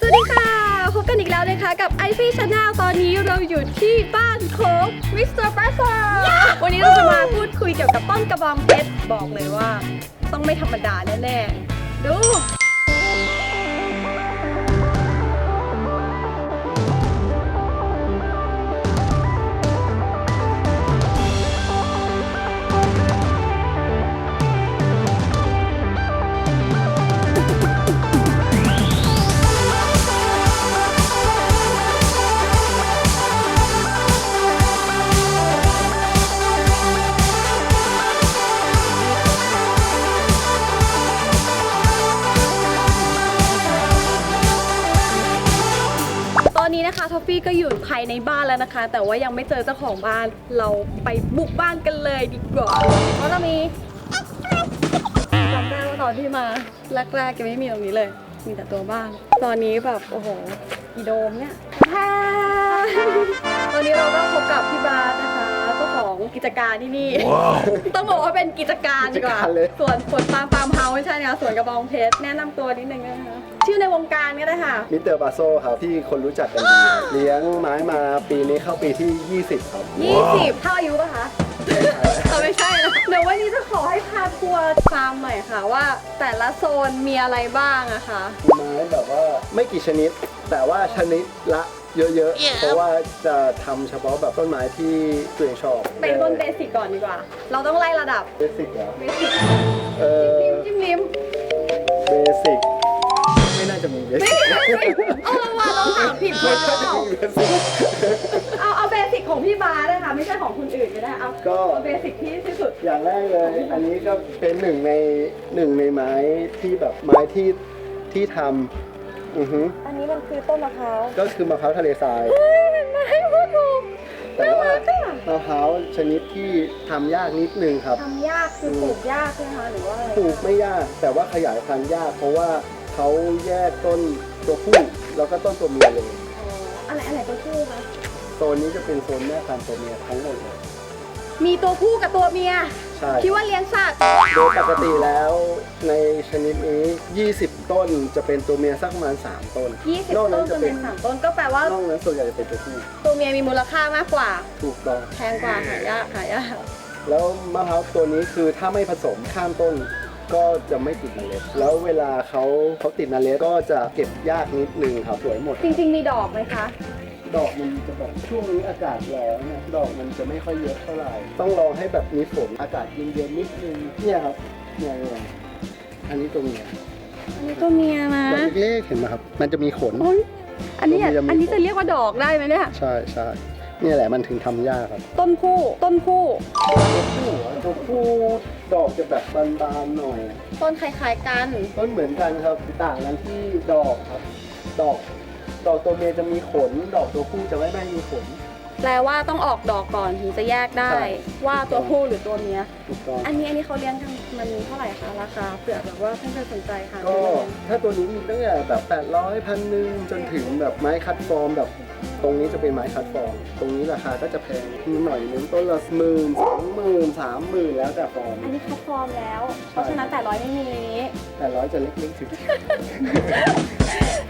สวัสดีค่ะ พบกันอีกแล้วนะคะกับ i อฟี่ชาแนลตอนนี้เราอยู่ที่บ้านของมิสเตอร์ปัสเซอร์วันนี้เราจะมาพูดคุยเกี่ยวกับต้นกระบองเพชรบอกเลยว่า ต้องไม่ธรรมดาแน่ๆ ดู ฟี่ก็อยู่ภายในบ้านแล้วนะคะ แต่ว่ายังไม่เจอเจ้าของบ้านเราไปบุกบ้านกันเลยดีกว่าเพราะเรามีจำได้ว่าตอนที่มาแรกๆยังไม่มีตรงนี้เลย มีแต่ตัวบ้าน ตอนนี้แบบโอ้โหอีโดมเนี่ยตอนนี้เราก็พบกับพี่บาสนะคะ ของกิจการที่นี่ ต้องบอกว่าเป็นกิจการดีกว่า กิจการเลย ส่วนสวนปาล์มปาล์มเฮาส์ไม่ใช่นะคะสวนกระบองเพชรแนะนำตัวนิดนึงนะคะ ชื่อในวงการก็ได้ค่ะ มิสเตอร์บาโซครับที่คนรู้จักกันดี เลี้ยงไม้มาปีนี้เข้าปีที่ 20 ครับ20เท่าอายุป่ะคะเขาไม่ใช่นะเดี๋ยววันนี้จะขอให้พาทัวร์ฟาร์มหน่อยค่ะว่า แต่ละโซนมีอะไรบ้างอะคะ ไม้แบบว่าไม่กี่ชนิด แต่ว่าชนิดละ เยอะๆ เพราะว่าจะทำเฉพาะแบบต้นไม้ที่ตัวเองชอบเป็นต้นเบสิกก่อนดีกว่า เราต้องไล่ระดับเบสิกเหรอเบสิกเออจิ้มจิ้มลิ้มเบสิกไม่น่าจะมีเบสิกเออว่าเราถามผิดคนหรือเปล่าเบสิกเอาเอาเบสิกของพี่บาร์นะคะไม่ใช่ของคนอื่นก็ได้เอาก็เบสิกที่ที่สุดอย่างแรกเลย อันนี้ก็เป็นหนึ่งในหนึ่งในไม้ที่แบบไม้ที่ที่ทำ อือฮึอันนี้มันคือต้นมะพร้าวก็คือมะพร้าวทะเลทรายเห็นไหมพูดถูกแต่ว่าน่ารักอะมะพร้าวชนิดที่ทำยากนิดนึงครับ ทำยากคือปลูกยากใช่ไหมคะหรือว่าอะไรปลูกไม่ยาก แต่ว่าขยายพันธุ์ยาก เพราะว่าเขาแยกต้นตัวผู้แล้วก็ต้นตัวเมียเลย อ๋ออะไรอะไรตัวผู้คะโซนนี้จะเป็นโซนแม่พันธุ์ตัวเมียทั้งหมดเลย มีตัวผู้กับตัวเมียใช่ คิดว่าเลี้ยงสัตว์โดยปกติแล้วในชนิดนี้20 ต้นจะเป็นตัวเมียสักประมาณ3ต้น20นอกต้นั้นนจะจะเป็เป็นนสามต้นก็แปลว่านอกนั้นส่วนใหญ่จะเป็นตัวผู้ตัวเมียมีมูลค่ามากกว่า ถูกต้อง แพงกว่าหายากหายาก แล้วมะพร้าวตัวนี้คือถ้าไม่ผสมข้ามต้นก็จะไม่ติดเมล็ด แล้วเวลาเขาเขาติดเมล็ดก็จะเก็บยากนิดนึงครับสวยหมด จริงๆมีดอกไหมคะ ดอกมันจะแบบช่วงนี้อากาศร้อนนะดอกมันจะไม่ค่อยเยอะเท่าไหร่ต้องรอให้แบบมีฝนอากาศเย็นๆนิดนึงเนี่ยครับเนี่ยเนี่ยอันนี้ตัวเมีย อันนี้ตัวเมียนะดอกเล็กๆเห็นไหมครับ มันจะมีขน โอ๊ยอันนี้อะตัวเมียมี อันนี้จะเรียกว่าดอกได้ไหมเนี่ย ใช่ใช่เนี่ยแหละมันถึงทำยากครับต้นผู้ต้นผู้ตัวผู้อะตัวผู้ดอกจะแบบบานๆหน่อย ต้นคล้ายๆกัน ต้นเหมือนกันครับต่างกันที่ดอกครับ ดอก ดอกตัวเมียจะมีขน ดอกตัวผู้จะไม่ไม่มีขนแปลว่าต้องออกดอกก่อนถึงจะแยกได้ ใช่ ว่าตัวผู้หรือตัวเมีย ถูกต้องอันนี้อันนี้เขาเลี้ยงกันมันเท่าไหร่คะราคาเผื่อแบบว่าเพื่อนๆสนใจค่ะก็ถ้าตัวนี้มีตั้งแต่แบบ800พันหนึ่งจนถึงแบบไม้คัดฟอร์มแบบ ตรงนี้จะเป็นไม้คัดฟอร์มตรงนี้ราคาก็จะแพงหน่อยนึงต้นละหมื่นสองหมื่นสามหมื่นแล้วแต่ฟอร์มอันนี้คัดฟอร์มแล้ว เพราะฉะนั้นแต่ร้อยไม่มีแต่ร้อยจะเล็กๆถึง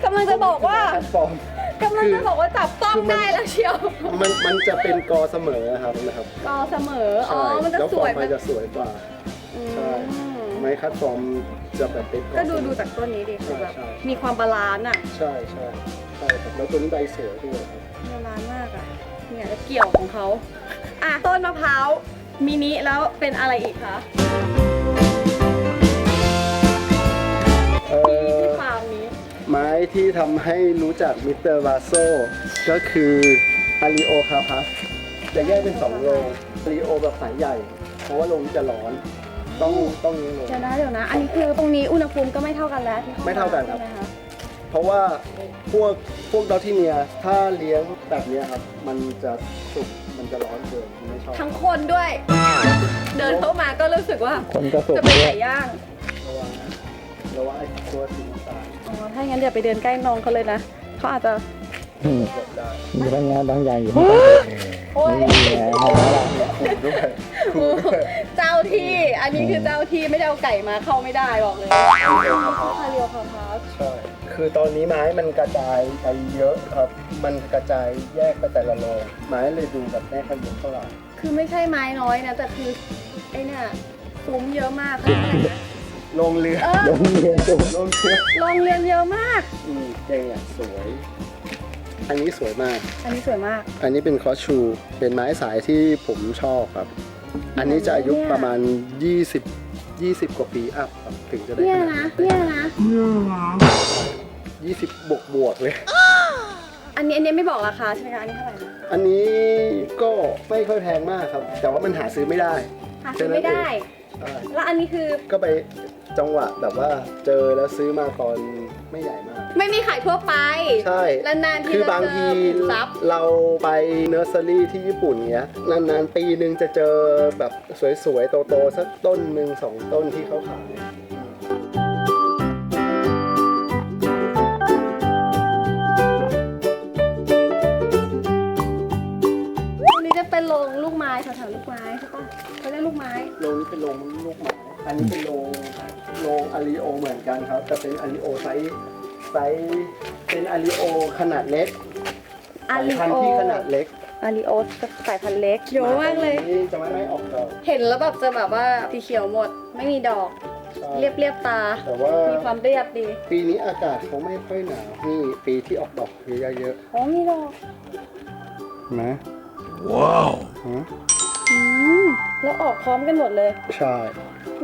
กำลังจะบอกว่า คัดฟอร์ม กำลังจะบอกว่าจับต้องคือมันได้แล้วเชียวมันมันจะเป็นกอเสมอครับนะครับกอเสมออ๋อใช่มันจะแล้วสฟอวยร์มมันจะสวยกว่าอืมใช่ไม้คัดฟอร์มจะแบบเป็นอ ก็ดูเสมอดูจากต้นนี้ดิคือแบบใช่ใช่ มีความบาลานซ์อะใช่ใช่ใช่ครับแล้วตัวนี้ใบสวยด้วยครับ บาลานซ์มากอะเนี่ยจะเกี่ยวของเขาอะต้นมะพร้าวมินิแล้วเป็นอะไรอีกคะ เอ่ที่อที่ฟาร์มนี้ ไม้ที่ทำให้รู้จักมิสเตอร์วาโซก็คืออาริโอคาพัสจะแยกเป็นสองโรงอาริโอแบบสายใหญ่ เพราะว่าโรงนี้จะร้อน ต้องต้องนี้ลงเดี๋ยวนะเดี๋ยวนะ อันนี้คือตรงนี้อุณหภูมิก็ไม่เท่ากันแล้วที่ไม่เท่ากันครับ ใช่ไหมะเพราะว่าพวกพวกดอทที่เนียถ้าเลี้ยงแบบเนี้ยครับ มันจะสุกมันจะร้อนเกินไม่ชอบทั้งคนด้วย เดินเข้ามาก็รู้สึกว่าคนจะสุกจะเป็นไก่ย่างระวังนะระวังไอ้ตัวสีน้ำตาลอ๋อ ถ้าอย่างนั้นอย่าไปเดินใกล้น้องเขาเลยนะเขาอาจจะอืมเกิดได้มีพลังงานบางอย่างอยู่ข้างใต้โอ้ยนี่ไงเห็นไหมล่ะด้วยครูด้วยเจ้าที่ อันนี้คือเจ้าที่ไม่ได้เอาไก่มาเข้าไม่ได้บอกเลยคาเรียวคาพาสใช่ คือตอนนี้ไม้มันกระจายไปเยอะครับ มันกระจายแยกไปแต่ละโรงไม้เลยดูแบบไม่ค่อยเยอะเท่าไหร่คือไม่ใช่ไม้น้อยนะแต่คือไอ้เนี่ยซุ้มเยอะมากค่ะโรงเรือเออโรงเรือโรงเรือโรงเรียนเยอะมาก อืมเจ๋งอะสวย อันนี้สวยมาก อันนี้สวยมาก อันนี้เป็นคอสชู เป็นไม้สายที่ผมชอบครับ อันนี้จะอายุประมาณ 20 20 กว่าปีอัพครับถึงจะได้เนี่ยขนานะดเนี่ยนะ20บวกบวกๆเลย อันนี้อันนี้ไม่บอกราคาใช่ไหมคะ อันนี้เท่าไหร่นะอันนี้ก็ไม่ค่อยแพงมากครับ แต่ว่ามันหาซื้อไม่ได้ หาซื้อไม่ได้ใช่แล้วอันนี้คือก็ไป จังหวะแบบว่าเจอแล้วซื้อมาตอนไม่ใหญ่มาก ไม่มีขายทั่วไปใช่แล้วนานๆทีคือบางเรทีเจอขุมทรัพย์เราไปเนอร์เซอรี่ที่ญี่ปุ่นเงี้ยนานๆปีหนึ่งจะเจอแบบสวยๆโตๆสักต้นหนึ่งสองต้นที่เขาขาย ครับแต่เป็นอาริโอไซส์ไซส์เป็นอาริโอขนาดเล็กอาริสายพันโอธุ์ที่ขนาดเล็กอาริโอสายพันธุ์เล็กเยอะมากเลยตรงนี้จะไม่ไม่ออกดอกเห็นแล้วแบบจะแบบว่าสีเขียวหมด ไม่มีดอก ใช่เรียบเรียบๆตา แต่ว่ามีความเรียบดีปีนี้อากาศเขาไม่ค่อยหนาวนี่ปีที่ออกดอกเยอะอ๋อมีดอก ๆนะว้าวฮะอืม แล้วออกพร้อมกันหมดเลย ใช่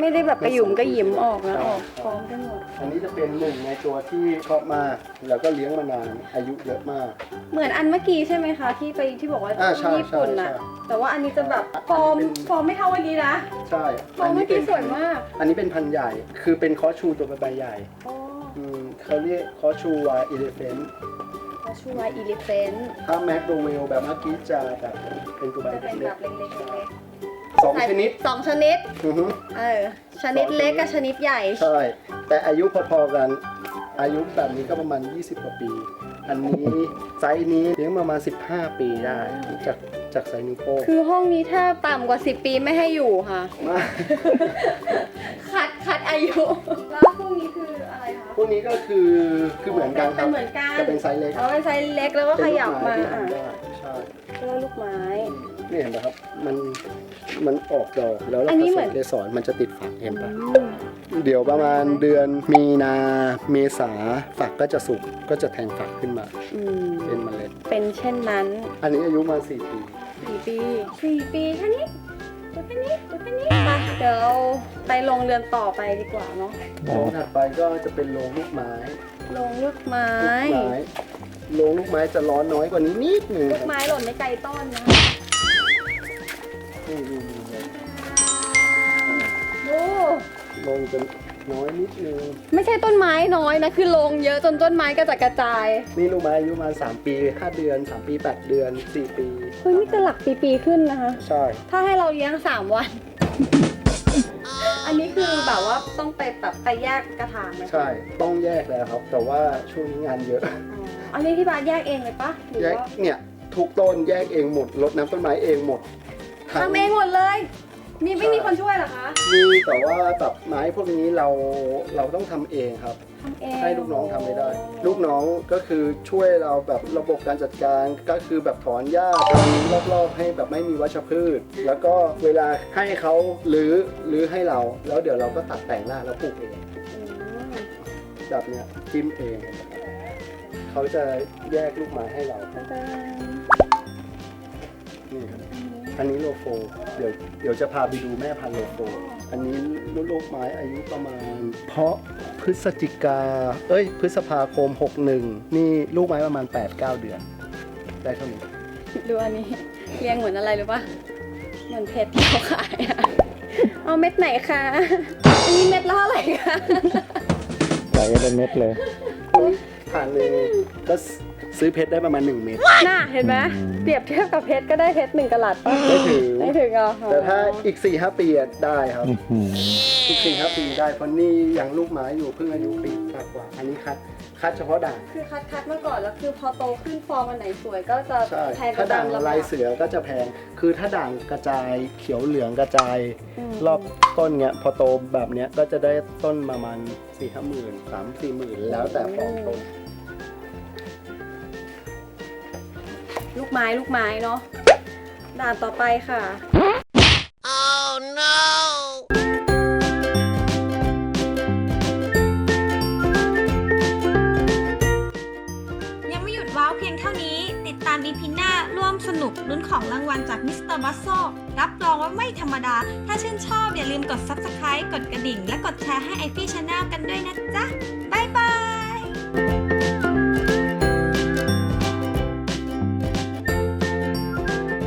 ไม่ได้แบบกระหยุ่มกระหยิมออกนะใช่ออกพร้อมกันหมด อันนี้จะเป็นหนึ่งในตัวที่ชอบมาก แล้วก็เลี้ยงมานานอายุเยอะมาก เหมือนอันเมื่อกี้ใช่ไหมคะ ที่ไปที่บอกว่าอ่าใช่ญี่ปุ่นน่ะ ใช่ใช่ แต่ว่าอันนี้จะแบบฟอร์มอันนี้เป็นฟอร์มไม่เท่าอันนี้นะใช่ฟอร์มเมื่อกี้สวยมากอันนี้เป็นพันธุ์ใหญ่ คือเป็นคอชูตัวใบใหญ่อ๋ออืมเขาเรียกคอชูวาอิเลเฟนเขาชูวายอีลิเฟนถ้าแมคโดเวลแบบเมื่อกี้จะแบบเป็นตัวใบจะเป็นเล็แบกบเล็กๆเล็กๆส องๆชนิด สองชนิด อือฮึ เออ ชนิดเล็กกับชนิดใหญ่ ใช่ แต่อายุพอๆกัน อายุแบบนี้ก็ประมาณ 20 กว่าปี อันนี้ไซส์นี้เลี้ยงประมาณ 15 ปีได้ จากจากไซส์นิ้วโป้งคือห้องนี้ถ้าต่ำกว่า 10 ปีไม่ให้อยู่ค่ะ มากคัดคัดอายุ แล้วพวกนี้คืออะไรคะ พวกนี้ก็คือคือเหมือนกันครับ เป็นเหมือนกัน จะเป็นไซส์เล็กอ๋อเป็นไซส์เล็กแล้วก็ขยับมาเป็นลูกไที่อะทำได้ใช่ เพื่อลูกไม้ นี่เห็นไหมครับ มัน มันออกดอกแล้วเราอันผนี้สเหมืมอน เกสรมันจะติดฝักเห็นปะอืมเดี๋ยวประมาณเดือนมีนาเมษาฝักก็จะสุกก็จะแทงฝักขึ้นมา อืมเป็นเมล็ด เป็นเช่นนั้นอันนี้อายุมาสี่ปี สี่ปีสี่ปีแค่นี้ตัวแค่นี้ตัวแค่นี้ไปเดี๋ยวเราไปลงเรือนต่อไปดีกว่าเนาะโรงถัดไปก็จะเป็นโรงลูกไม้ลงลูกไม้ลูกไม้โรงลูกไม้จะร้อนน้อยกว่านี้นิดหนึงลูคกรับไม้หล่นไม่ไกลต้นนะ นี่ดูดูเลยดูโรงจะน้อยนิดนึง ไม่ใช่ต้นไม้น้อยนะ คือลงเยอะจนต้นไม้กระจัดกระจาย นี่ลูกไม้อายุประมาณ3ปี 5 เดือน 3 ปี 8 เดือน 4 ปี เฮ้ยนี่จะหลักปีๆขึ้นนะคะ ใช่ ถ้าให้เราเลี้ยงสามวัน อันนี้คือแบบว่าต้องไปแบบไปแยกกระถางไหมคะใช่ ต้องแยกแล้วครับ แต่ว่าช่วงนี้งานเยอะ อ๋ออันนี้ที่บ้านแยกเองเลยปะหรือแยกว่าเนี่ย ทุกต้นแยกเองหมดรดน้ำต้นไม้เองหมด ทั้ทำเองหมดเลย มีไม่มีคนช่วยเหรอคะมีแต่ว่าแบบไม้พวกนี้เราเราต้องทำเองครับ ทำเองให้ลูกน้องทำไม่ได้ ลูกน้องก็คือช่วยเราแบบระบบการจัดการก็คือแบบถอนหญ้าทำรอบๆให้แบบไม่มีวัชพืช แล้วก็เวลาให้เขาหรือหรือให้เรา แล้วเดี๋ยวเราก็ตัดแต่งรากแล้วปลูกเองอืมแบบเนี้ยจิ้มเองเขาจะแยกลูกไม้ให้เราตาดานี่ครับ อันนี้โลโฟเดี๋ยวเดี๋ยวจะพาไปดูแม่พันธุ์โลโฟอันนี้ลูกไม้อายุประมาณ เพราะพฤศจิกา เอ้ย พฤษภาคม 61 นี่ลูกไม้ประมาณ 8-9 เดือน ได้เท่านี้ ดูอันนี้เรียงเหมือนอะไรรู้ปะเหมือนเพชรที่เขาขายอะเอาเม็ดไหนคะอันนี้เม็ดละเท่าไหร่คะ ใส่เป็นเม็ดเลย ผ่านหนึ่งก็ ซื้อเพชรได้ประมาณ 1 เม็ดน่าเห็นไหมเปรียบเทียบกับเพชรก็ได้เพชรหนึ่งกะลัดปะไม่ถึงไม่ถึงอะแต่ถ้าอีก4-5ปีอะได้ครับอีก4-5ปีได้เพราะนี่ยังลูกไม้อยู่เพิ่งอายุปีกว่าๆอันนี้คัดคัดเฉพาะด่างคือคัดคัดมาก่อนแล้วคือพอโตขึ้นฟอร์มอันไหนสวยก็จะใช่แพงกถ้าว่าด่างลำบกลายเสือก็จะแพง คือถ้าด่างกระจายเขียวเหลืองกระจายมรอบต้นเนี้ยพอโตแบบเนี้ยก็จะได้ต้นประมาณสี่ห้าหมื่นสามสี่หมื่นแล้วแต่ฟอร์มโตลู ไม้ลูกไม้เนาะด่านต่อไปค่ะยังไม่หยุดว้าวเพียงเท่านี้ ติดตามอีพีหน้าร่วมสนุกลุ้นของรางวัลจากมิสเตอร์บัสโซรับรองว่าไม่ธรรมดา ถ้าชื่นชอบอย่าลืมกด Subscribe กดกระดิ่ง และกดแชร์ให้ไอฟี่ชาแนลกันด้วยนะจ๊ะ